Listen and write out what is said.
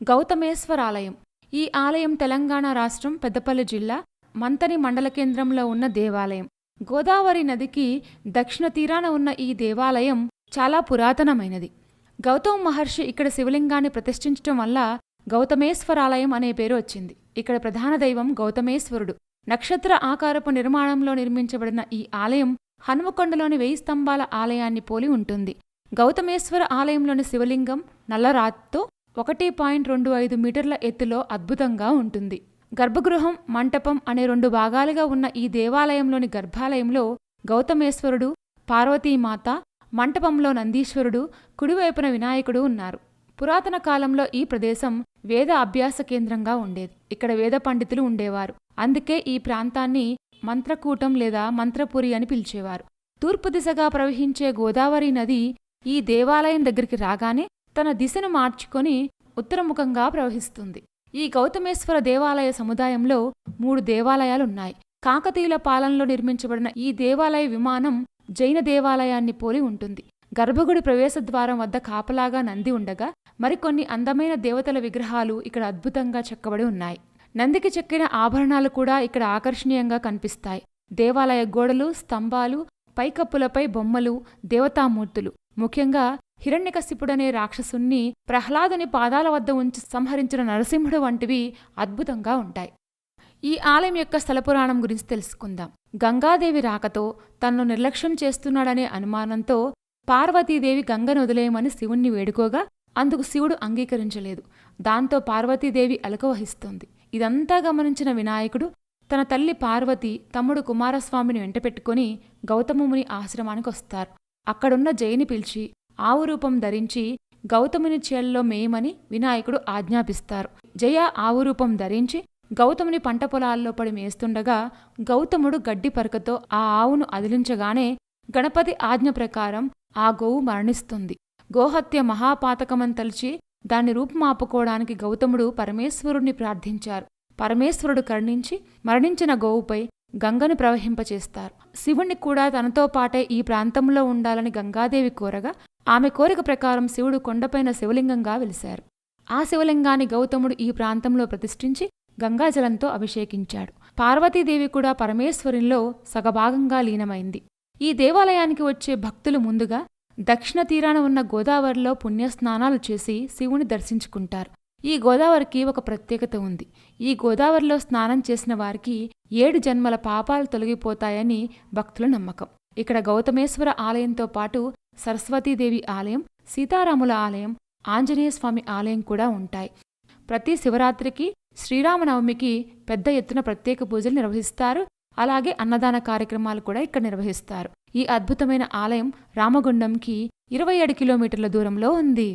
గౌతమేశ్వర ఆలయం ఈ ఆలయం తెలంగాణ రాష్ట్రం పెద్దపల్లి జిల్లా మంతని మండల కేంద్రంలో ఉన్న దేవాలయం. గోదావరి నదికి దక్షిణ తీరాన ఉన్న ఈ దేవాలయం చాలా పురాతనమైనది. గౌతమ్ మహర్షి ఇక్కడ శివలింగాన్ని ప్రతిష్ఠించటం వల్ల గౌతమేశ్వరాలయం అనే పేరు వచ్చింది. ఇక్కడ ప్రధాన దైవం గౌతమేశ్వరుడు. నక్షత్ర ఆకారపు నిర్మాణంలో నిర్మించబడిన ఈ ఆలయం హనుమకొండలోని వెయ్యి స్తంభాల ఆలయాన్ని పోలి ఉంటుంది. గౌతమేశ్వర ఆలయంలోని శివలింగం నల్లరాతితో ఒకటి పాయింట్ రెండు ఐదు మీటర్ల ఎత్తులో అద్భుతంగా ఉంటుంది. గర్భగృహం మంటపం అనే రెండు భాగాలుగా ఉన్న ఈ దేవాలయంలోని గర్భాలయంలో గౌతమేశ్వరుడు పార్వతీమాత మంటపంలో నందీశ్వరుడు కుడివైపున వినాయకుడు ఉన్నారు. పురాతన కాలంలో ఈ ప్రదేశం వేద అభ్యాస కేంద్రంగా ఉండేది. ఇక్కడ వేద పండితులు ఉండేవారు. అందుకే ఈ ప్రాంతాన్ని మంత్రకూటం లేదా మంత్రపురి అని పిలిచేవారు. తూర్పు దిశగా ప్రవహించే గోదావరి నది ఈ దేవాలయం దగ్గరికి రాగానే తన దిశను మార్చుకొని ఉత్తరముఖంగా ప్రవహిస్తుంది. ఈ గౌతమేశ్వర దేవాలయ సముదాయంలో మూడు దేవాలయాలున్నాయి. కాకతీయుల పాలనలో నిర్మించబడిన ఈ దేవాలయ విమానం జైన దేవాలయాన్ని పోలి ఉంటుంది. గర్భగుడి ప్రవేశద్వారం వద్ద కాపలాగా నంది ఉండగా మరికొన్ని అందమైన దేవతల విగ్రహాలు ఇక్కడ అద్భుతంగా చెక్కబడి ఉన్నాయి. నందికి చెక్కిన ఆభరణాలు కూడా ఇక్కడ ఆకర్షణీయంగా కనిపిస్తాయి. దేవాలయ గోడలు స్తంభాలు పైకప్పులపై బొమ్మలు దేవతామూర్తులు ముఖ్యంగా హిరణ్యకశిపుడనే రాక్షసుణ్ణి ప్రహ్లాదుని పాదాల వద్ద ఉంచి సంహరించిన నరసింహుడు వంటివి అద్భుతంగా ఉంటాయి. ఈ ఆలయం యొక్క స్థలపురాణం గురించి తెలుసుకుందాం. గంగాదేవి రాకతో తనను నిర్లక్ష్యం చేస్తున్నాడనే అనుమానంతో పార్వతీదేవి గంగను వదిలేయమని శివుణ్ణి వేడుకోగా అందుకు శివుడు అంగీకరించలేదు. దాంతో పార్వతీదేవి అలకవహిస్తోంది ఇదంతా గమనించిన వినాయకుడు తన తల్లి పార్వతి తమ్ముడు కుమారస్వామిని వెంటపెట్టుకుని గౌతముని ఆశ్రమానికి వస్తారు. అక్కడున్న జైని పిలిచి ఆవు రూపం ధరించి గౌతముని చేల్లో మేయమని వినాయకుడు ఆజ్ఞాపిస్తారు. జయ ఆవు రూపం ధరించి గౌతముని పంట పొలాల్లో పడి మేస్తుండగా గౌతముడు గడ్డి పరకతో ఆ ఆవును అదిలించగానే గణపతి ఆజ్ఞ ప్రకారం ఆ గోవు మరణిస్తుంది. గోహత్య మహాపాతకమని తలిచి దాన్ని రూపుమాపుకోవడానికి గౌతముడు పరమేశ్వరుణ్ణి ప్రార్థించారు. పరమేశ్వరుడు కరుణించి మరణించిన గోవుపై గంగను ప్రవహింపచేస్తారు. శివుణ్ణి కూడా తనతో పాటే ఈ ప్రాంతంలో ఉండాలని గంగాదేవి కోరగా ఆమె కోరిక ప్రకారం శివుడు కొండపైన శివలింగంగా వెలిశారు. ఆ శివలింగాన్ని గౌతముడు ఈ ప్రాంతంలో ప్రతిష్ఠించి గంగాజలంతో అభిషేకించాడు. పార్వతీదేవి కూడా పరమేశ్వరునిలో సగభాగంగా లీనమైంది. ఈ దేవాలయానికి వచ్చే భక్తులు ముందుగా దక్షిణ తీరాన ఉన్న గోదావరిలో పుణ్యస్నానాలు చేసి శివుని దర్శించుకుంటారు. ఈ గోదావరికి ఒక ప్రత్యేకత ఉంది. ఈ గోదావరిలో స్నానం చేసిన వారికి ఏడు జన్మల పాపాలు తొలగిపోతాయని భక్తుల నమ్మకం. ఇక్కడ గౌతమేశ్వర ఆలయంతో పాటు సరస్వతీదేవి ఆలయం సీతారాముల ఆలయం ఆంజనేయస్వామి ఆలయం కూడా ఉంటాయి. ప్రతి శివరాత్రికి శ్రీరామనవమికి పెద్ద ఎత్తున ప్రత్యేక పూజలు నిర్వహిస్తారు. అలాగే అన్నదాన కార్యక్రమాలు కూడా ఇక్కడ నిర్వహిస్తారు. ఈ అద్భుతమైన ఆలయం రామగుండంకి ఇరవై ఏడు కిలోమీటర్ల దూరంలో ఉంది.